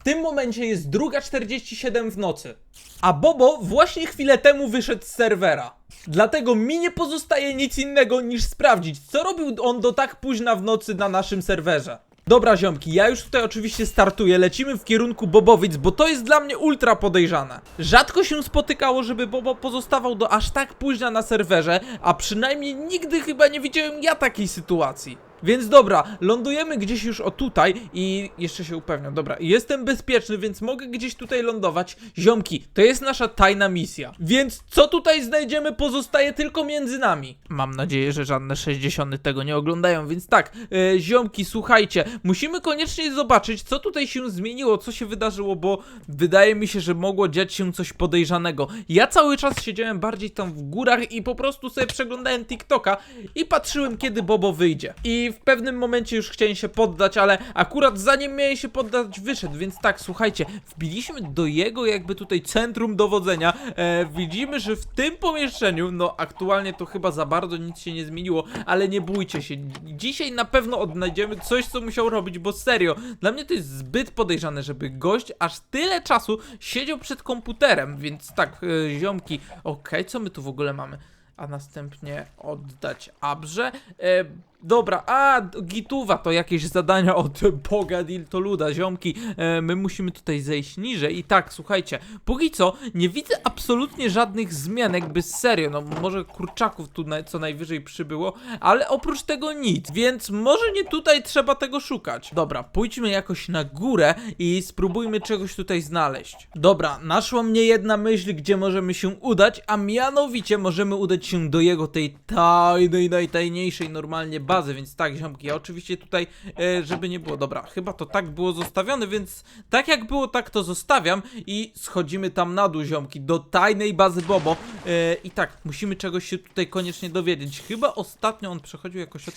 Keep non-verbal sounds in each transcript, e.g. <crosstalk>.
W tym momencie jest druga 47 w nocy. A Bobo właśnie chwilę temu wyszedł z serwera. Dlatego mi nie pozostaje nic innego niż sprawdzić, co robił on do tak późna w nocy na naszym serwerze. Dobra ziomki, ja już tutaj oczywiście startuję, lecimy w kierunku Bobowic, bo to jest dla mnie ultra podejrzane. Rzadko się spotykało, żeby Bobo pozostawał do aż tak późna na serwerze, a przynajmniej nigdy chyba nie widziałem ja takiej sytuacji. Więc dobra, lądujemy gdzieś już o tutaj i jeszcze się upewniam. Dobra, jestem bezpieczny, więc mogę gdzieś tutaj lądować. Ziomki, to jest nasza tajna misja. Więc co tutaj znajdziemy pozostaje tylko między nami. Mam nadzieję, że żadne 60 tego nie oglądają, więc tak, e, ziomki, słuchajcie, musimy koniecznie zobaczyć, co tutaj się zmieniło, co się wydarzyło, bo wydaje mi się, że mogło dziać się coś podejrzanego. Ja cały czas siedziałem bardziej tam w górach i po prostu sobie przeglądałem TikToka i patrzyłem, kiedy Bobo wyjdzie. I w pewnym momencie już chciałem się poddać, ale akurat zanim miałem się poddać, wyszedł, więc tak, słuchajcie, wbiliśmy do jego jakby tutaj centrum dowodzenia. E, widzimy, że w tym pomieszczeniu, no aktualnie to chyba za bardzo nic się nie zmieniło, ale nie bójcie się. Dzisiaj na pewno odnajdziemy coś, co musiał robić, bo serio, dla mnie to jest zbyt podejrzane, żeby gość aż tyle czasu siedział przed komputerem, więc tak, e, ziomki, okej, co my tu w ogóle mamy? A następnie oddać Abrze. E, dobra, a Gituwa to jakieś zadania od <laughs> Boga Diltoluda, ziomki. E, my musimy tutaj zejść niżej i tak, słuchajcie, póki co nie widzę absolutnie żadnych zmian, jakby serio, no może kurczaków tu na, co najwyżej przybyło, ale oprócz tego nic, więc może nie tutaj trzeba tego szukać. Dobra, pójdźmy jakoś na górę i spróbujmy czegoś tutaj znaleźć. Dobra, naszła mnie jedna myśl, gdzie możemy się udać, a mianowicie możemy udać się do jego tej tajnej, najtajniejszej normalnie bazy, więc tak, ziomki, ja oczywiście tutaj, e, żeby nie było, dobra, chyba to tak było zostawione, więc tak jak było, tak to zostawiam i schodzimy tam na dół, ziomki, do tajnej bazy Bobo. E, i tak, musimy czegoś się tutaj koniecznie dowiedzieć, chyba ostatnio on przechodził jakoś o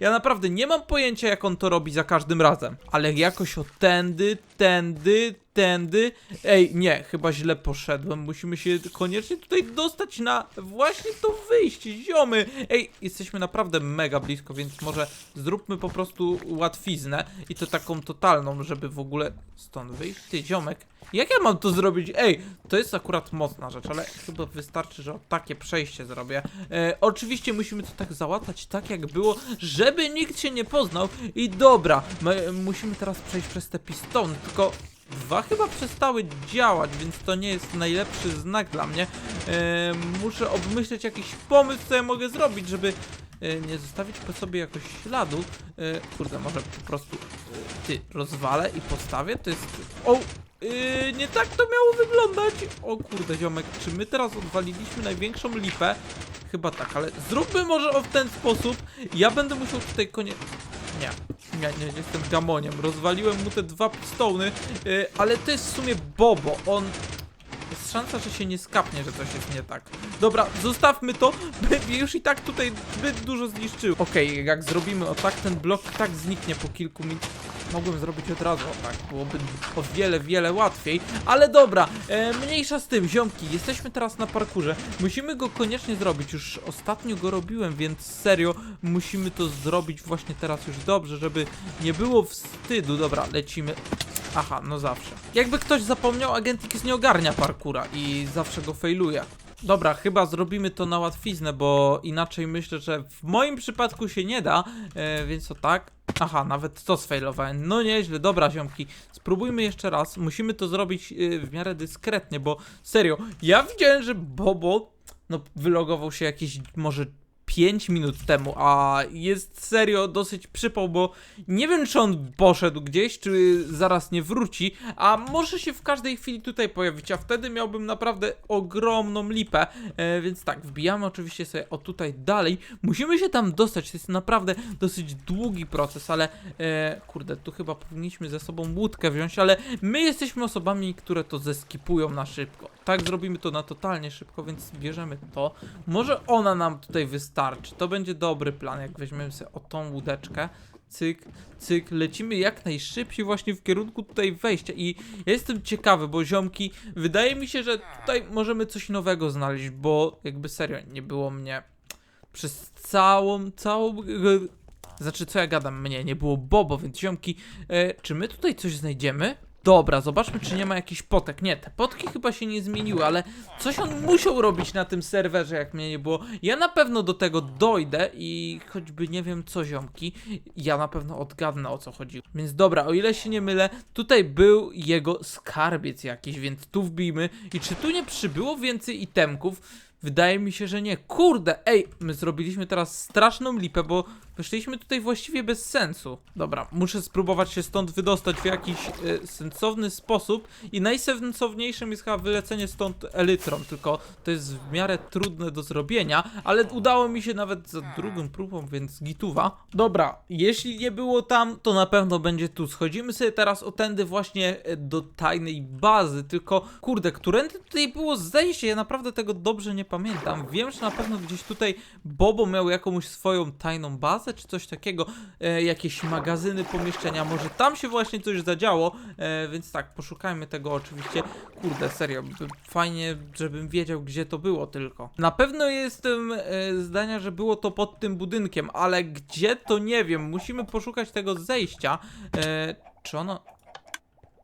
ja naprawdę nie mam pojęcia, jak on to robi za każdym razem, ale jakoś o tędy, tędy, tędy. Ej, nie, chyba źle poszedłem. Musimy się koniecznie tutaj dostać na właśnie to wyjście, ziomy. Ej, jesteśmy naprawdę mega blisko, więc może zróbmy po prostu łatwiznę i to taką totalną, żeby w ogóle stąd wyjść. Ty, ziomek, jak ja mam to zrobić? Ej, to jest akurat mocna rzecz, ale chyba wystarczy, że o takie przejście zrobię. E, oczywiście musimy to tak załatać, tak jak było, żeby nikt się nie poznał. I dobra, my, musimy teraz przejść przez te pistony, tylko Dwa chyba przestały działać, więc to nie jest najlepszy znak dla mnie. E, muszę obmyśleć jakiś pomysł, co ja mogę zrobić, żeby e, nie zostawić po sobie jakoś śladu. E, kurde, może po prostu e, ty rozwalę i postawię. To jest. O! e, nie tak to miało wyglądać. O kurde, ziomek, czy my teraz odwaliliśmy największą lipę? Chyba tak, ale zróbmy może o w ten sposób. Ja będę musiał tutaj konie. Nie, nie, nie, jestem gamoniem. Rozwaliłem mu te dwa pistony, yy, ale to jest w sumie Bobo. On. Jest szansa, że się nie skapnie, że coś jest nie tak. Dobra, zostawmy to. by Już i tak tutaj zbyt dużo zniszczył. Okej, jak zrobimy o tak, ten blok tak zniknie po kilku minutach. Mogłem zrobić od razu tak, byłoby o wiele, wiele łatwiej. Ale dobra, e, mniejsza z tym, ziomki, jesteśmy teraz na parkurze. Musimy go koniecznie zrobić. Już ostatnio go robiłem, więc serio musimy to zrobić właśnie teraz już dobrze, żeby nie było wstydu. Dobra, lecimy. Aha, no zawsze. Jakby ktoś zapomniał, Agent X nie ogarnia parkura i zawsze go failuje. Dobra, chyba zrobimy to na łatwiznę, bo inaczej myślę, że w moim przypadku się nie da, e, więc to tak. Aha, nawet to sfailowałem. No nieźle, dobra ziomki. Spróbujmy jeszcze raz. Musimy to zrobić e, w miarę dyskretnie, bo serio, ja widziałem, że Bobo no wylogował się jakieś może 5 minut temu, a jest serio dosyć przypał, bo nie wiem, czy on poszedł gdzieś, czy zaraz nie wróci, a może się w każdej chwili tutaj pojawić, a wtedy miałbym naprawdę ogromną lipę, e, więc tak, wbijamy oczywiście sobie o tutaj dalej, musimy się tam dostać, to jest naprawdę dosyć długi proces, ale e, kurde, tu chyba powinniśmy ze sobą łódkę wziąć, ale my jesteśmy osobami, które to zeskipują na szybko. Tak, zrobimy to na totalnie szybko, więc bierzemy to. Może ona nam tutaj wystarczy. To będzie dobry plan, jak weźmiemy sobie o tą łódeczkę. Cyk, cyk, lecimy jak najszybciej właśnie w kierunku tutaj wejścia i ja jestem ciekawy, bo ziomki, wydaje mi się, że tutaj możemy coś nowego znaleźć, bo jakby serio, nie było mnie przez całą, całą... Znaczy, co ja gadam, mnie nie było Bobo, więc ziomki, e, czy my tutaj coś znajdziemy? Dobra, zobaczmy, czy nie ma jakichś potek. Nie, te potki chyba się nie zmieniły, ale coś on musiał robić na tym serwerze, jak mnie nie było. Ja na pewno do tego dojdę i choćby nie wiem co ziomki, ja na pewno odgadnę o co chodzi. Więc dobra, o ile się nie mylę, tutaj był jego skarbiec jakiś, więc tu wbijmy. I czy tu nie przybyło więcej itemków? Wydaje mi się, że nie. Kurde, ej, my zrobiliśmy teraz straszną lipę, bo wyszliśmy tutaj właściwie bez sensu. Dobra, muszę spróbować się stąd wydostać w jakiś e, sensowny sposób i najsensowniejszym jest chyba wylecenie stąd elytrą, tylko to jest w miarę trudne do zrobienia, ale udało mi się nawet za drugą próbą, więc gituwa. Dobra, jeśli nie było tam, to na pewno będzie tu. Schodzimy sobie teraz o właśnie e, do tajnej bazy, tylko kurde, którędy tutaj było zejście? Ja naprawdę tego dobrze nie pamiętam. Wiem, że na pewno gdzieś tutaj Bobo miał jakąś swoją tajną bazę, czy coś takiego, e, jakieś magazyny, pomieszczenia, może tam się właśnie coś zadziało, e, więc tak, poszukajmy tego oczywiście. Kurde, serio, fajnie, żebym wiedział, gdzie to było tylko. Na pewno jestem e, zdania, że było to pod tym budynkiem, ale gdzie to nie wiem, musimy poszukać tego zejścia. E, czy ono...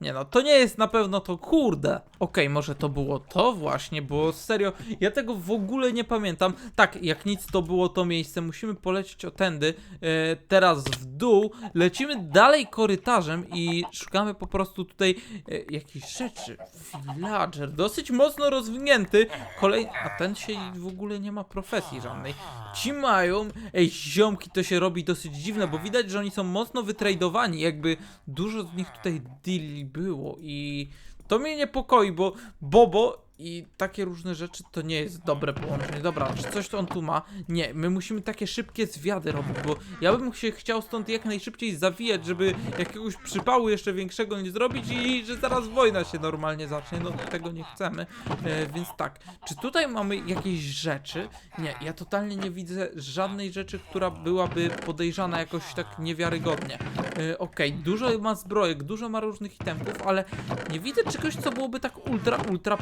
Nie no, to nie jest na pewno to, kurde. Okej, może to było to właśnie, bo serio, ja tego w ogóle nie pamiętam. Tak, jak nic to było to miejsce, musimy polecieć o tędy, e, teraz w dół, lecimy dalej korytarzem i szukamy po prostu tutaj e, jakichś rzeczy. Villager, dosyć mocno rozwinięty, kolej... a ten się w ogóle nie ma profesji żadnej. Ci mają, ej, ziomki, to się robi dosyć dziwne, bo widać, że oni są mocno wytradowani, jakby dużo z nich tutaj deali było i to mnie niepokoi, bo Bobo i takie różne rzeczy to nie jest dobre połączenie. Dobra, czy coś to on tu ma? Nie, my musimy takie szybkie zwiady robić, bo ja bym się chciał stąd jak najszybciej zawijać, żeby jakiegoś przypału jeszcze większego nie zrobić i że zaraz wojna się normalnie zacznie. No tego nie chcemy. E, więc tak, czy tutaj mamy jakieś rzeczy? Nie, ja totalnie nie widzę żadnej rzeczy, która byłaby podejrzana jakoś tak niewiarygodnie. E, Okej, dużo ma zbrojek, dużo ma różnych itemków, ale nie widzę czegoś, co byłoby tak ultra, ultra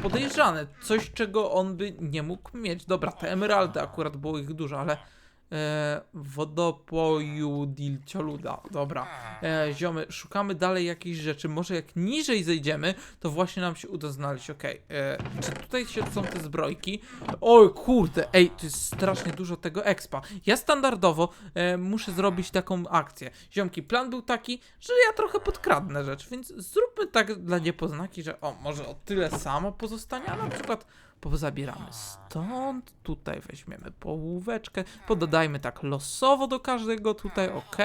Coś, czego on by nie mógł mieć. Dobra, te emeraldy akurat było ich dużo, ale... E, wodopoju dilcioluda. Dobra. E, ziomy, szukamy dalej jakichś rzeczy. Może jak niżej zejdziemy, to właśnie nam się uda znaleźć. Okej. e, Czy tutaj się są te zbrojki? Oj, kurde. Ej, to jest strasznie dużo tego expa. Ja standardowo e, muszę zrobić taką akcję. Ziomki, plan był taki, że ja trochę podkradnę rzecz, więc zróbmy tak dla niepoznaki, że o, może o tyle samo pozostanie, a na przykład pozabieramy stąd, tutaj weźmiemy połóweczkę, pododajmy tak losowo do każdego tutaj, ok,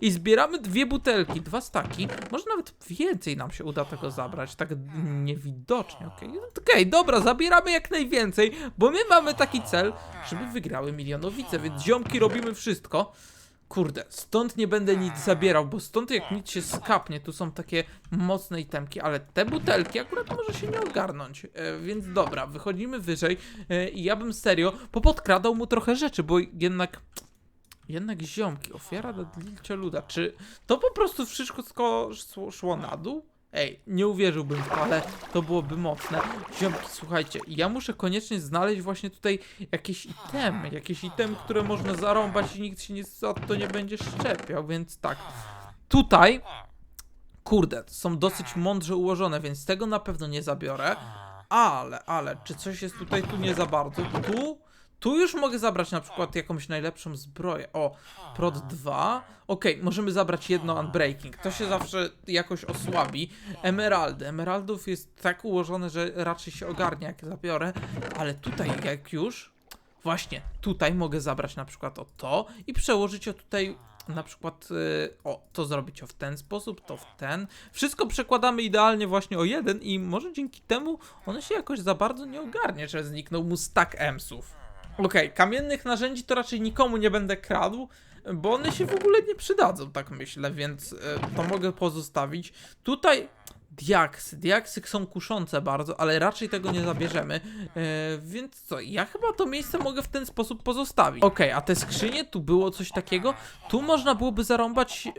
i zbieramy dwie butelki, dwa staki, może nawet więcej nam się uda tego zabrać, tak niewidocznie, ok, okej, dobra, zabieramy jak najwięcej, bo my mamy taki cel, żeby wygrały milionowice, więc ziomki robimy wszystko, Kurde, stąd nie będę nic zabierał, bo stąd jak nic się skapnie, tu są takie mocne itemki, ale te butelki akurat może się nie ogarnąć. E, więc dobra, wychodzimy wyżej e, i ja bym serio popodkradał mu trochę rzeczy, bo jednak... Jednak ziomki, ofiara dla luda. Czy to po prostu wszystko szło, szło na dół? Ej, nie uwierzyłbym ale to byłoby mocne. Ziomki, słuchajcie, ja muszę koniecznie znaleźć właśnie tutaj jakieś itemy, jakieś itemy, które można zarąbać i nikt się nie, za to nie będzie szczepiał, więc tak. Tutaj, kurde, są dosyć mądrze ułożone, więc tego na pewno nie zabiorę. Ale, ale, czy coś jest tutaj tu nie za bardzo? Tu? Tu już mogę zabrać na przykład jakąś najlepszą zbroję. O, prot 2. Okej, możemy zabrać jedno unbreaking. To się zawsze jakoś osłabi. Emeraldy. Emeraldów jest tak ułożone, że raczej się ogarnia jak zabiorę. Ale tutaj jak już... Właśnie, tutaj mogę zabrać na przykład o to i przełożyć o tutaj na przykład y, o, to zrobić o w ten sposób, to w ten. Wszystko przekładamy idealnie właśnie o jeden i może dzięki temu on się jakoś za bardzo nie ogarnie, że zniknął mu stack emsów. Okej, kamiennych narzędzi to raczej nikomu nie będę kradł, bo one się w ogóle nie przydadzą, tak myślę, więc e, to mogę pozostawić. Tutaj diaksy. Diaksy są kuszące bardzo, ale raczej tego nie zabierzemy. E, więc co, ja chyba to miejsce mogę w ten sposób pozostawić. Okej, a te skrzynie, tu było coś takiego. Tu można byłoby zarąbać... E,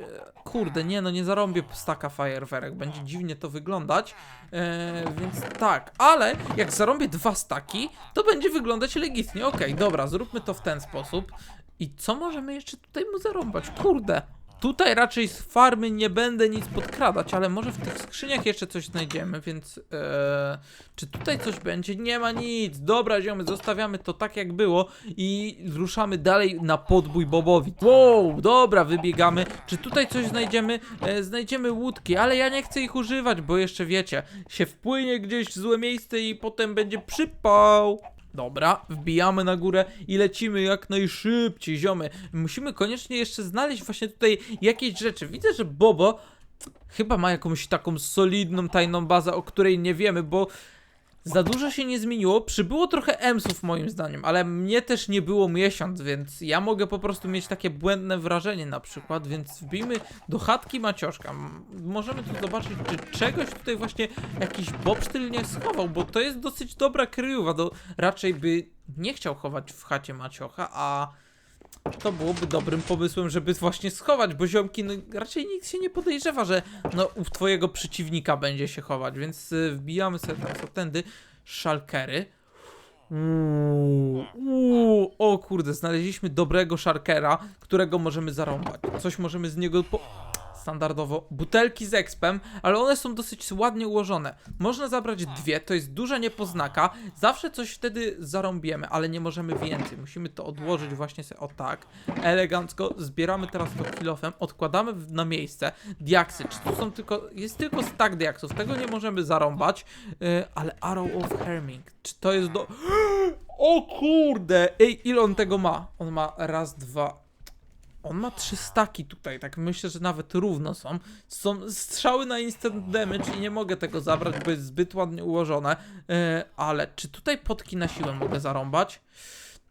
kurde, nie no, nie zarąbię staka fajerwerek, będzie dziwnie to wyglądać. E, więc tak, ale jak zarąbię dwa staki, to będzie wyglądać legitnie. Okej, dobra, zróbmy to w ten sposób. I co możemy jeszcze tutaj mu zarąbać? Kurde. Tutaj raczej z farmy nie będę nic podkradać, ale może w tych skrzyniach jeszcze coś znajdziemy, więc e, czy tutaj coś będzie? Nie ma nic. Dobra, ziomy, zostawiamy to tak jak było i ruszamy dalej na podbój Bobowi. Wow, dobra, wybiegamy. Czy tutaj coś znajdziemy? E, znajdziemy łódki, ale ja nie chcę ich używać, bo jeszcze wiecie, się wpłynie gdzieś w złe miejsce i potem będzie przypał. Dobra, wbijamy na górę i lecimy jak najszybciej, ziomy. Musimy koniecznie jeszcze znaleźć właśnie tutaj jakieś rzeczy. Widzę, że Bobo chyba ma jakąś taką solidną, tajną bazę, o której nie wiemy, bo za dużo się nie zmieniło. Przybyło trochę emsów moim zdaniem, ale mnie też nie było miesiąc, więc ja mogę po prostu mieć takie błędne wrażenie na przykład, więc wbijmy do chatki Macioszka. Możemy tu zobaczyć, czy czegoś tutaj właśnie jakiś bobsztyl nie schował, bo to jest dosyć dobra kryjowa, to raczej by nie chciał chować w chacie Maciocha, a to byłoby dobrym pomysłem, żeby właśnie schować, bo ziomki, no raczej nikt się nie podejrzewa, że no u twojego przeciwnika będzie się chować, więc y, wbijamy sobie teraz tędy szalkery. Uuu, uuu, o kurde, znaleźliśmy dobrego szarkera, którego możemy zarąbać. Coś możemy z niego po... Standardowo butelki z expem, ale one są dosyć ładnie ułożone. Można zabrać dwie, to jest duża niepoznaka. Zawsze coś wtedy zarąbiemy, ale nie możemy więcej. Musimy to odłożyć właśnie sobie o tak. Elegancko. Zbieramy teraz to kilofem, odkładamy na miejsce. Diaksy, czy tu są tylko. Jest tylko stack diaksów, tego nie możemy zarąbać. Yy, ale Arrow of Herming, czy to jest do. <gasps> O kurde! Ej, ile on tego ma? On ma raz, dwa, on ma trzy staki tutaj, tak myślę, że nawet równo są. Są strzały na instant damage i nie mogę tego zabrać, bo jest zbyt ładnie ułożone. E, ale czy tutaj potki na siłę mogę zarąbać?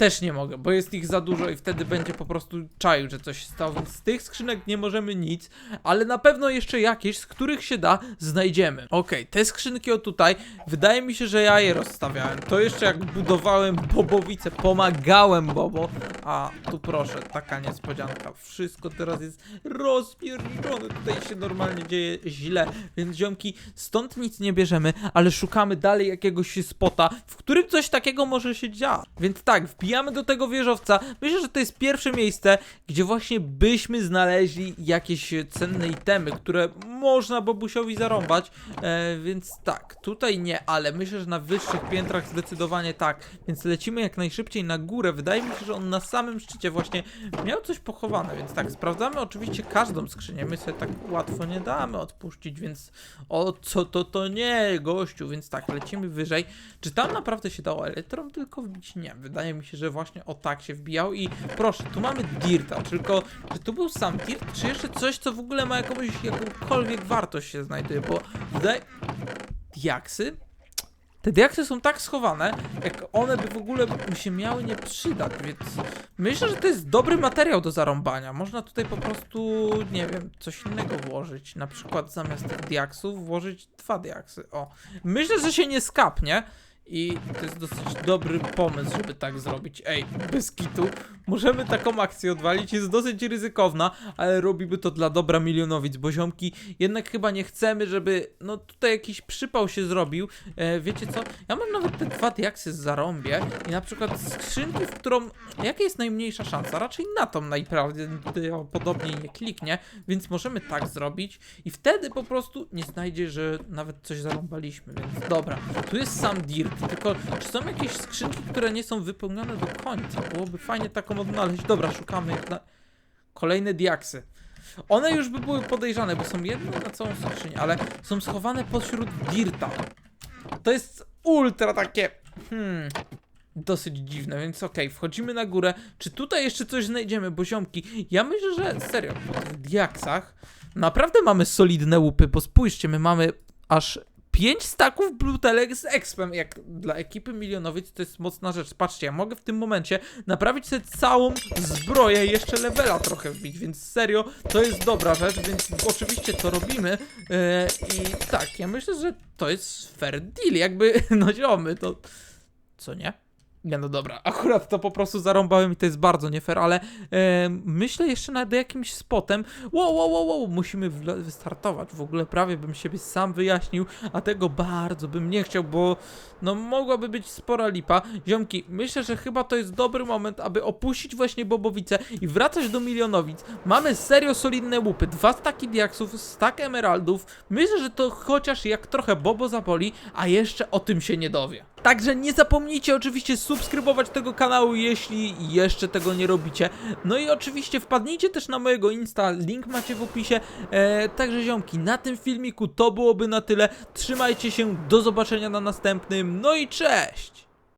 Też nie mogę, bo jest ich za dużo i wtedy będzie po prostu czaił, że coś się stało. Z tych skrzynek nie możemy nic, ale na pewno jeszcze jakieś, z których się da, znajdziemy. Okej, te skrzynki o tutaj, wydaje mi się, że ja je rozstawiałem. To jeszcze jak budowałem bobowice, pomagałem Bobo. A tu proszę, taka niespodzianka. Wszystko teraz jest rozpierniczone. Tutaj się normalnie dzieje źle. Więc ziomki, stąd nic nie bierzemy, ale szukamy dalej jakiegoś spota, w którym coś takiego może się dziać. Więc tak, wbijamy do tego wieżowca. Myślę, że to jest pierwsze miejsce, gdzie właśnie byśmy znaleźli jakieś cenne itemy, które można Bobusiowi zarąbać. E, więc tak, tutaj nie, ale myślę, że na wyższych piętrach zdecydowanie tak. Więc lecimy jak najszybciej na górę. Wydaje mi się, że on na samym szczycie właśnie miał coś pochowane, więc tak, sprawdzamy oczywiście każdą skrzynię. My sobie tak łatwo nie damy odpuścić, więc o co to to nie, gościu, więc tak, lecimy wyżej. Czy tam naprawdę się dało elektron tylko wbić? Nie, wydaje mi się, że właśnie o tak się wbijał i proszę, tu mamy dirta, tylko czy tu był sam dirt, czy jeszcze coś, co w ogóle ma jakąś, jakąkolwiek wartość się znajduje, bo. Diaksy? Te diaksy są tak schowane, jak one by w ogóle mi się miały nie przydać, więc myślę, że to jest dobry materiał do zarąbania. Można tutaj po prostu, nie wiem, coś innego włożyć. Na przykład zamiast diaksów włożyć dwa diaksy. O, myślę, że się nie skapnie. I to jest dosyć dobry pomysł, żeby tak zrobić. Ej, bez kitu. Możemy taką akcję odwalić. Jest dosyć ryzykowna, ale robimy to dla dobra milionowic, bo ziomki jednak chyba nie chcemy, żeby no tutaj jakiś przypał się zrobił. E, wiecie co? Ja mam nawet te dwa diaksy z zarąbie i na przykład skrzynki, w którą... Jaka jest najmniejsza szansa? Raczej na tą najprawdopodobniej nie kliknie, więc możemy tak zrobić i wtedy po prostu nie znajdzie, że nawet coś zarąbaliśmy, więc dobra. Tu jest sam dirt, tylko czy są jakieś skrzynki, które nie są wypełnione do końca? Byłoby fajnie taką odnaleźć. Dobra, szukamy jak na... Kolejne diaksy. One już by były podejrzane, bo są jedne na całą skrzynię, ale są schowane pośród dirta. To jest ultra takie... Hmm... Dosyć dziwne, więc okej, wchodzimy na górę. Czy tutaj jeszcze coś znajdziemy, bo ziomki, ja myślę, że serio, w diaksach naprawdę mamy solidne łupy, bo spójrzcie, my mamy aż 5 staków butelek z expem, jak dla ekipy milionowic to jest mocna rzecz. Patrzcie, ja mogę w tym momencie naprawić sobie całą zbroję, i jeszcze levela trochę wbić, więc serio, to jest dobra rzecz, więc oczywiście to robimy e, i tak, ja myślę, że to jest fair deal, jakby, <laughs> no ziomy, to... Co nie? Nie no dobra, <laughs> akurat to po prostu zarąbałem i to jest bardzo nie fair, ale e, myślę jeszcze nad jakimś spotem. Wow, wow, wow, wow, musimy wystartować. W ogóle prawie bym siebie sam wyjaśnił, a tego bardzo bym nie chciał, bo no mogłaby być spora lipa. Ziomki, myślę, że chyba to jest dobry moment, aby opuścić właśnie Bobowice i wracać do Milionowic. Mamy serio solidne łupy, dwa staki diaksów, stak emeraldów. Myślę, że to chociaż jak trochę Bobo zapoli, a jeszcze o tym się nie dowie. Także nie zapomnijcie oczywiście subskrybować tego kanału, jeśli jeszcze tego nie robicie. No i oczywiście wpadnijcie też na mojego Insta, link macie w opisie. E, także ziomki, na tym filmiku to byłoby na tyle. Trzymajcie się, do zobaczenia na następnym, no i cześć!